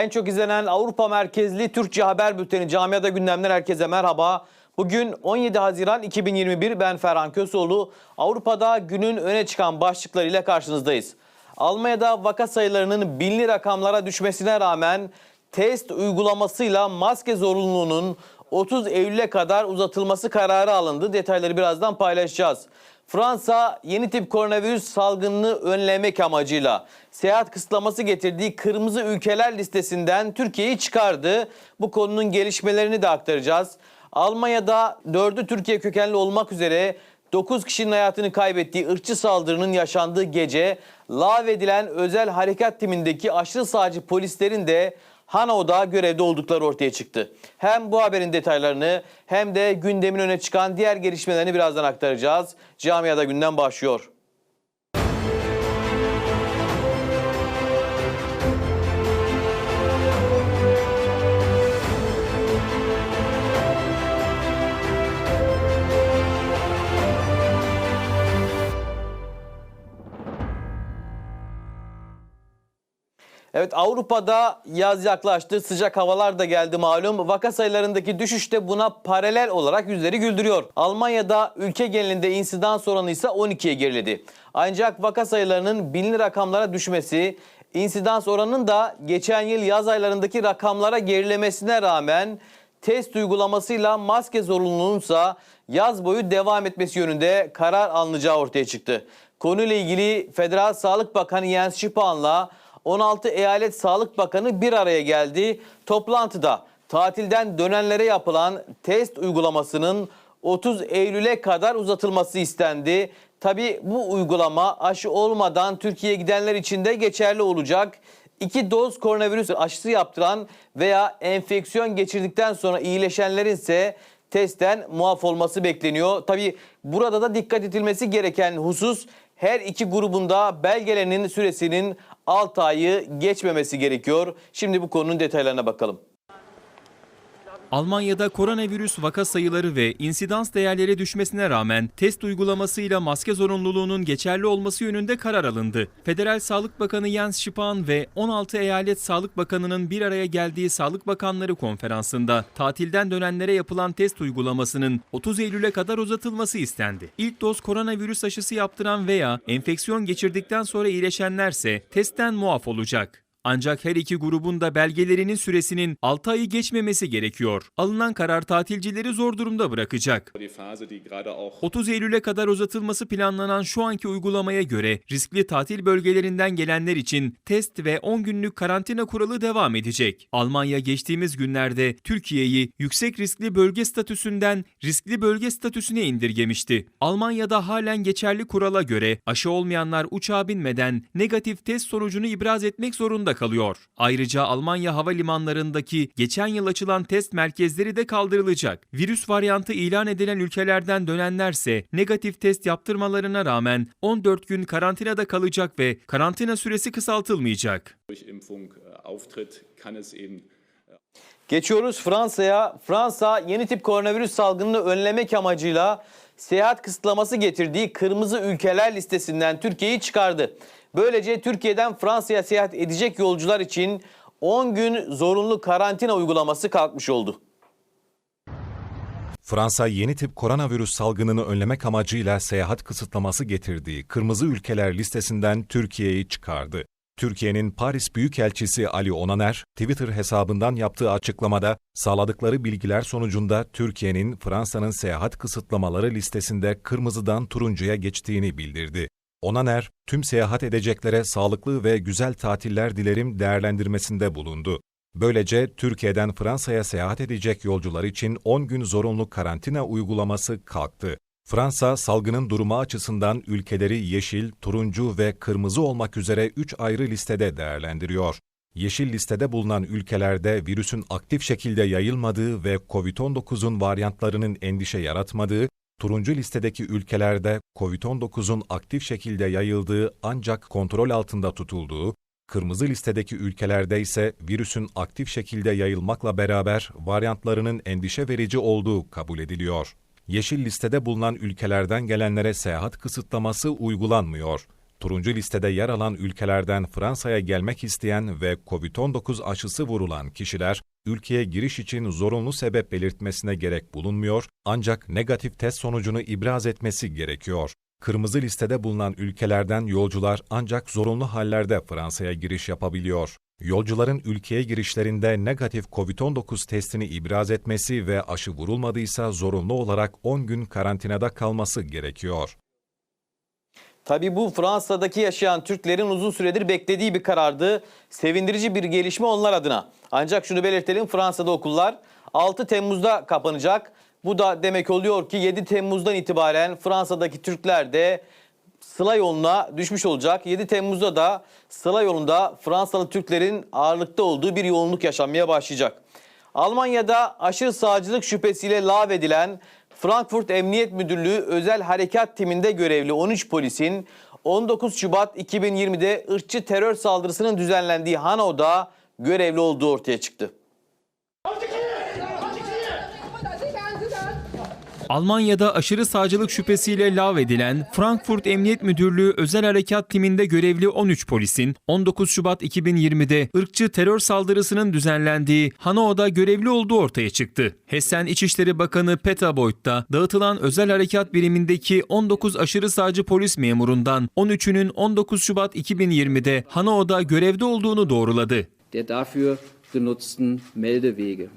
En çok izlenen Avrupa merkezli Türkçe haber bülteni Camiada Gündem'den herkese merhaba. Bugün 17 Haziran 2021 ben Ferhan Kösoğlu. Avrupa'da günün öne çıkan başlıklarıyla karşınızdayız. Almanya'da vaka sayılarının binli rakamlara düşmesine rağmen test uygulamasıyla maske zorunluluğunun 30 Eylül'e kadar uzatılması kararı alındı. Detayları birazdan paylaşacağız. Fransa yeni tip koronavirüs salgınını önlemek amacıyla seyahat kısıtlaması getirdiği kırmızı ülkeler listesinden Türkiye'yi çıkardı. Bu konunun gelişmelerini de aktaracağız. Almanya'da 4'ü Türkiye kökenli olmak üzere 9 kişinin hayatını kaybettiği ırkçı saldırının yaşandığı gece lağvedilen özel harekat timindeki aşırı sağcı polislerin de Hano'da görevde oldukları ortaya çıktı. Hem bu haberin detaylarını hem de gündemin öne çıkan diğer gelişmelerini birazdan aktaracağız. Camiada gündem başlıyor. Evet Avrupa'da yaz yaklaştı, sıcak havalar da geldi malum. Vaka sayılarındaki düşüş de buna paralel olarak yüzleri güldürüyor. Almanya'da ülke genelinde insidans oranı ise 12'ye geriledi. Ancak vaka sayılarının binli rakamlara düşmesi, insidans oranının da geçen yıl yaz aylarındaki rakamlara gerilemesine rağmen test uygulamasıyla maske zorunluluğunsa yaz boyu devam etmesi yönünde karar alınacağı ortaya çıktı. Konuyla ilgili Federal Sağlık Bakanı Jens Spahn 16 eyalet sağlık bakanı bir araya geldi. Toplantıda tatilden dönenlere yapılan test uygulamasının 30 Eylül'e kadar uzatılması istendi. Tabi bu uygulama aşı olmadan Türkiye'ye gidenler için de geçerli olacak. İki doz koronavirüs aşısı yaptıran veya enfeksiyon geçirdikten sonra iyileşenlerin ise testten muaf olması bekleniyor. Tabi burada da dikkat edilmesi gereken husus her iki grubunda belgelerinin süresinin 6 ayı geçmemesi gerekiyor. Şimdi bu konunun detaylarına bakalım. Almanya'da koronavirüs vaka sayıları ve insidans değerleri düşmesine rağmen test uygulamasıyla maske zorunluluğunun geçerli olması yönünde karar alındı. Federal Sağlık Bakanı Jens Spahn ve 16 eyalet Sağlık Bakanı'nın bir araya geldiği Sağlık Bakanları konferansında tatilden dönenlere yapılan test uygulamasının 30 Eylül'e kadar uzatılması istendi. İlk doz koronavirüs aşısı yaptıran veya enfeksiyon geçirdikten sonra iyileşenlerse testten muaf olacak. Ancak her iki grubun da belgelerinin süresinin 6 ayı geçmemesi gerekiyor. Alınan karar tatilcileri zor durumda bırakacak. Die Phase, die gerade auch 30 Eylül'e kadar uzatılması planlanan şu anki uygulamaya göre riskli tatil bölgelerinden gelenler için test ve 10 günlük karantina kuralı devam edecek. Almanya geçtiğimiz günlerde Türkiye'yi yüksek riskli bölge statüsünden riskli bölge statüsüne indirgemişti. Almanya'da halen geçerli kurala göre aşı olmayanlar uçağa binmeden negatif test sonucunu ibraz etmek zorunda kalıyor. Ayrıca Almanya havalimanlarındaki geçen yıl açılan test merkezleri de kaldırılacak. Virüs varyantı ilan edilen ülkelerden dönenlerse negatif test yaptırmalarına rağmen 14 gün karantinada kalacak ve karantina süresi kısaltılmayacak. äh, eben Geçiyoruz Fransa'ya. Fransa yeni tip koronavirüs salgınını önlemek amacıyla seyahat kısıtlaması getirdiği kırmızı ülkeler listesinden Türkiye'yi çıkardı. Böylece Türkiye'den Fransa'ya seyahat edecek yolcular için 10 gün zorunlu karantina uygulaması kalkmış oldu. Fransa yeni tip koronavirüs salgınını önlemek amacıyla seyahat kısıtlaması getirdiği kırmızı ülkeler listesinden Türkiye'yi çıkardı. Türkiye'nin Paris Büyükelçisi Ali Onaner, Twitter hesabından yaptığı açıklamada sağladıkları bilgiler sonucunda Türkiye'nin Fransa'nın seyahat kısıtlamaları listesinde kırmızıdan turuncuya geçtiğini bildirdi. Onaner, tüm seyahat edeceklere sağlıklı ve güzel tatiller dilerim değerlendirmesinde bulundu. Böylece Türkiye'den Fransa'ya seyahat edecek yolcular için 10 gün zorunlu karantina uygulaması kalktı. Fransa, salgının durumu açısından ülkeleri yeşil, turuncu ve kırmızı olmak üzere 3 ayrı listede değerlendiriyor. Yeşil listede bulunan ülkelerde virüsün aktif şekilde yayılmadığı ve COVID-19'un varyantlarının endişe yaratmadığı, turuncu listedeki ülkelerde COVID-19'un aktif şekilde yayıldığı ancak kontrol altında tutulduğu, Kırmızı listedeki ülkelerde ise virüsün aktif şekilde yayılmakla beraber varyantlarının endişe verici olduğu kabul ediliyor. Yeşil listede bulunan ülkelerden gelenlere seyahat kısıtlaması uygulanmıyor. Turuncu listede yer alan ülkelerden Fransa'ya gelmek isteyen ve COVID-19 aşısı vurulan kişiler, ülkeye giriş için zorunlu sebep belirtmesine gerek bulunmuyor ancak negatif test sonucunu ibraz etmesi gerekiyor. Kırmızı listede bulunan ülkelerden yolcular ancak zorunlu hallerde Fransa'ya giriş yapabiliyor. Yolcuların ülkeye girişlerinde negatif COVID-19 testini ibraz etmesi ve aşı vurulmadıysa zorunlu olarak 10 gün karantinada kalması gerekiyor. Tabii bu Fransa'daki yaşayan Türklerin uzun süredir beklediği bir karardı. Sevindirici bir gelişme onlar adına. Ancak şunu belirtelim Fransa'da okullar 6 Temmuz'da kapanacak. Bu da demek oluyor ki 7 Temmuz'dan itibaren Fransa'daki Türkler de Sıla yoluna düşmüş olacak. 7 Temmuz'da da Sıla yolunda Fransalı Türklerin ağırlıkta olduğu bir yoğunluk yaşanmaya başlayacak. Almanya'da aşırı sağcılık şüphesiyle lağvedilen Frankfurt Emniyet Müdürlüğü Özel Harekat Timinde görevli 13 polisin 19 Şubat 2020'de ırkçı terör saldırısının düzenlendiği Hano'da görevli olduğu ortaya çıktı. Almanya'da aşırı sağcılık şüphesiyle lağvedilen Frankfurt Emniyet Müdürlüğü Özel Harekat Timinde görevli 13 polisin 19 Şubat 2020'de ırkçı terör saldırısının düzenlendiği Hano'da görevli olduğu ortaya çıktı. Hessen İçişleri Bakanı Peter Boyd da dağıtılan özel harekat birimindeki 19 aşırı sağcı polis memurundan 13'ünün 19 Şubat 2020'de Hano'da görevde olduğunu doğruladı. der dafür genutzten Meldewege.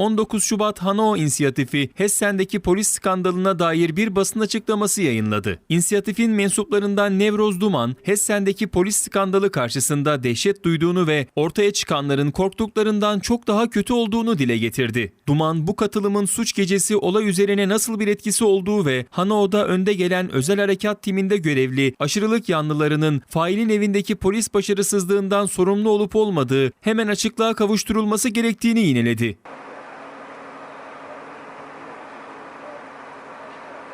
19 Şubat Hanau İnisiyatifi Hessen'deki polis skandalına dair bir basın açıklaması yayınladı. İnisiyatifin mensuplarından Nevroz Duman, Hessen'deki polis skandalı karşısında dehşet duyduğunu ve ortaya çıkanların korktuklarından çok daha kötü olduğunu dile getirdi. Duman bu katılımın suç gecesi olay üzerine nasıl bir etkisi olduğu ve Hanao'da önde gelen özel harekat timinde görevli aşırılık yanlılarının failin evindeki polis başarısızlığından sorumlu olup olmadığı hemen açıklığa kavuşturulması gerektiğini yineledi.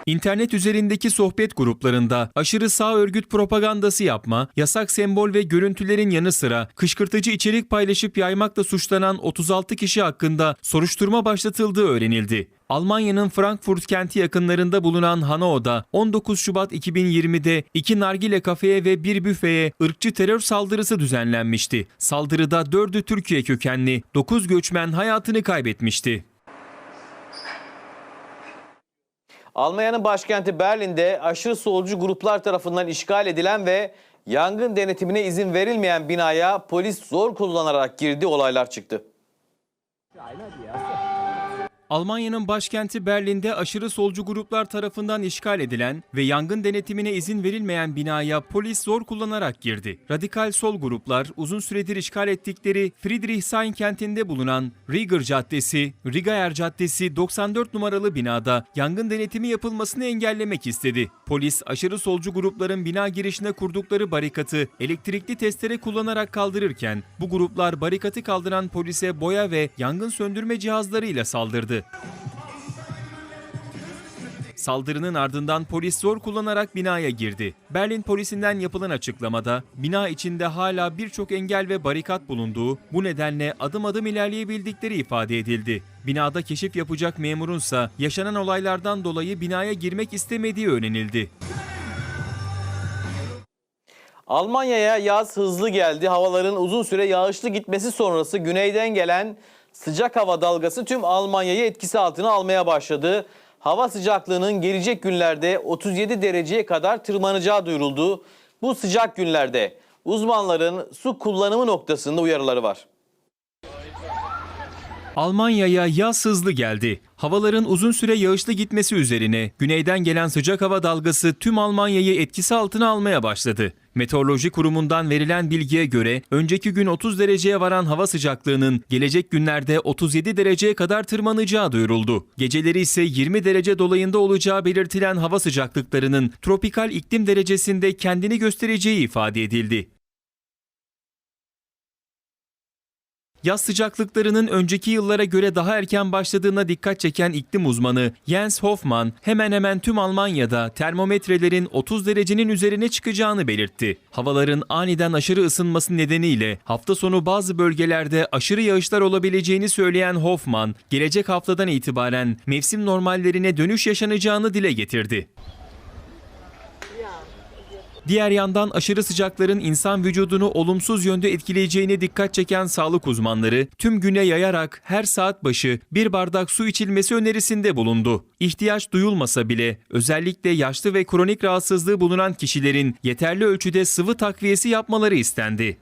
İnternet üzerindeki sohbet gruplarında aşırı sağ örgüt propagandası yapma, yasak sembol ve görüntülerin yanı sıra kışkırtıcı içerik paylaşıp yaymakla suçlanan 36 kişi hakkında soruşturma başlatıldığı öğrenildi. Almanya'nın Frankfurt kenti yakınlarında bulunan Hanao'da 19 Şubat 2020'de iki nargile kafeye ve bir büfeye ırkçı terör saldırısı düzenlenmişti. Saldırıda 4'ü Türkiye kökenli, 9 göçmen hayatını kaybetmişti. Almanya'nın başkenti Berlin'de aşırı solcu gruplar tarafından işgal edilen ve yangın denetimine izin verilmeyen binaya polis zor kullanarak girdi olaylar çıktı. Almanya'nın başkenti Berlin'de aşırı solcu gruplar tarafından işgal edilen ve yangın denetimine izin verilmeyen binaya polis zor kullanarak girdi. Radikal sol gruplar uzun süredir işgal ettikleri Friedrichshain kentinde bulunan Rieger Caddesi, Rigaer Caddesi 94 numaralı binada yangın denetimi yapılmasını engellemek istedi. Polis aşırı solcu grupların bina girişine kurdukları barikatı elektrikli testere kullanarak kaldırırken bu gruplar barikatı kaldıran polise boya ve yangın söndürme cihazlarıyla saldırdı. Saldırının ardından polis zor kullanarak binaya girdi. Berlin polisinden yapılan açıklamada bina içinde hala birçok engel ve barikat bulunduğu, bu nedenle adım adım ilerleyebildikleri ifade edildi. Binada keşif yapacak memurunsa yaşanan olaylardan dolayı binaya girmek istemediği öğrenildi. Almanya'ya yaz hızlı geldi. Havaların uzun süre yağışlı gitmesi sonrası güneyden gelen sıcak hava dalgası tüm Almanya'yı etkisi altına almaya başladı. Hava sıcaklığının gelecek günlerde 37 dereceye kadar tırmanacağı duyuruldu. Bu sıcak günlerde uzmanların su kullanımı noktasında uyarıları var. Almanya'ya yaz hızlı geldi. Havaların uzun süre yağışlı gitmesi üzerine güneyden gelen sıcak hava dalgası tüm Almanya'yı etkisi altına almaya başladı. Meteoroloji kurumundan verilen bilgiye göre önceki gün 30 dereceye varan hava sıcaklığının gelecek günlerde 37 dereceye kadar tırmanacağı duyuruldu. Geceleri ise 20 derece dolayında olacağı belirtilen hava sıcaklıklarının tropikal iklim derecesinde kendini göstereceği ifade edildi. Yaz sıcaklıklarının önceki yıllara göre daha erken başladığına dikkat çeken iklim uzmanı Jens Hoffmann hemen hemen tüm Almanya'da termometrelerin 30 derecenin üzerine çıkacağını belirtti. Havaların aniden aşırı ısınması nedeniyle hafta sonu bazı bölgelerde aşırı yağışlar olabileceğini söyleyen Hoffmann, gelecek haftadan itibaren mevsim normallerine dönüş yaşanacağını dile getirdi. Diğer yandan aşırı sıcakların insan vücudunu olumsuz yönde etkileyeceğine dikkat çeken sağlık uzmanları tüm güne yayarak her saat başı bir bardak su içilmesi önerisinde bulundu. İhtiyaç duyulmasa bile özellikle yaşlı ve kronik rahatsızlığı bulunan kişilerin yeterli ölçüde sıvı takviyesi yapmaları istendi.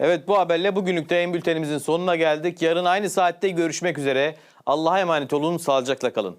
Evet bu haberle bugünlük de en bültenimizin sonuna geldik. Yarın aynı saatte görüşmek üzere. Allah'a emanet olun, sağlıcakla kalın.